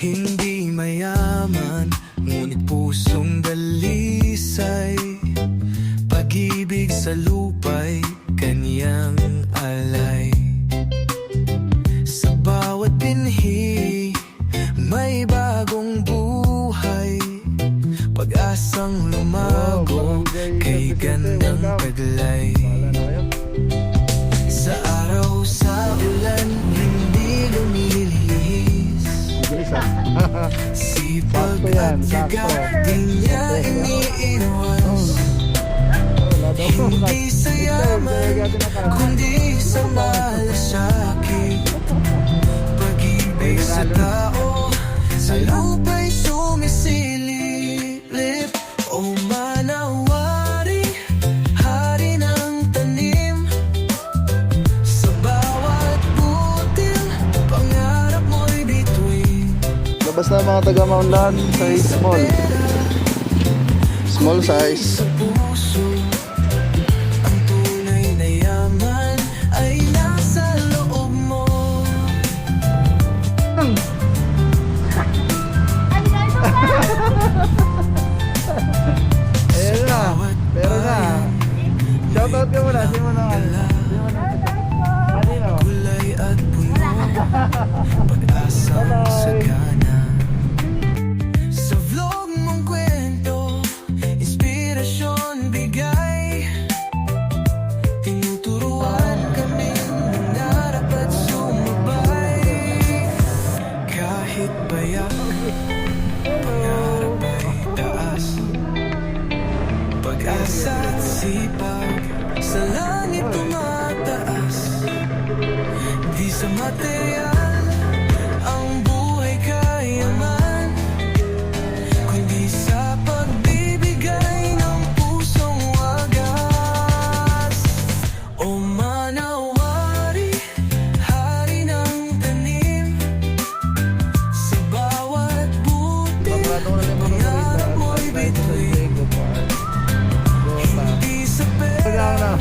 Hindi mayaman, ngunit pusong dalisay. Pag-ibig sa lupa'y kanyang alay. Sa bawat binhi, may bagong buhay Pag-asang lumago kay gandang taglay Sa araw, sa ulan, hindi lumilihis Sipag at sakto. di niya iniiwas Hindi sa yaman, kundi Labas na mga taga Mount Lahat, size small. Small size. Ayan na. Pero na. Shoutout ka muna. Sino na? Sino mo na? Kanino? Kulay at Bayak Pangarap ay taas. Pag-asa at sipag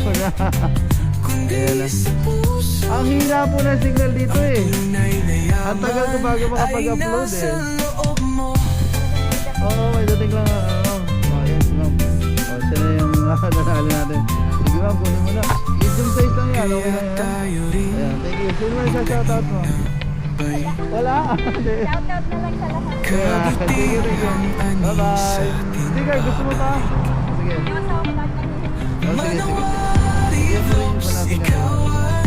Wala na. Ayan na. Ang hina po ng signal dito eh. Na Ang tagal ko bago makapag-upload eh. Oo, may dating lang. Ano. Oh, yes, ma'am. Oh, siya na yung nanalo natin. Sige ma'am, kunin mo na. Medium size lang yan. Okay lang yan. Ayan, thank you. Sino mo yung shoutout mo? Bye Wala. Sige. Shoutout na lang sa lahat. Thank you. Bye-bye. Sige, gusto mo pa? Sige. Ko Oh, sige, sige. Ikaw ang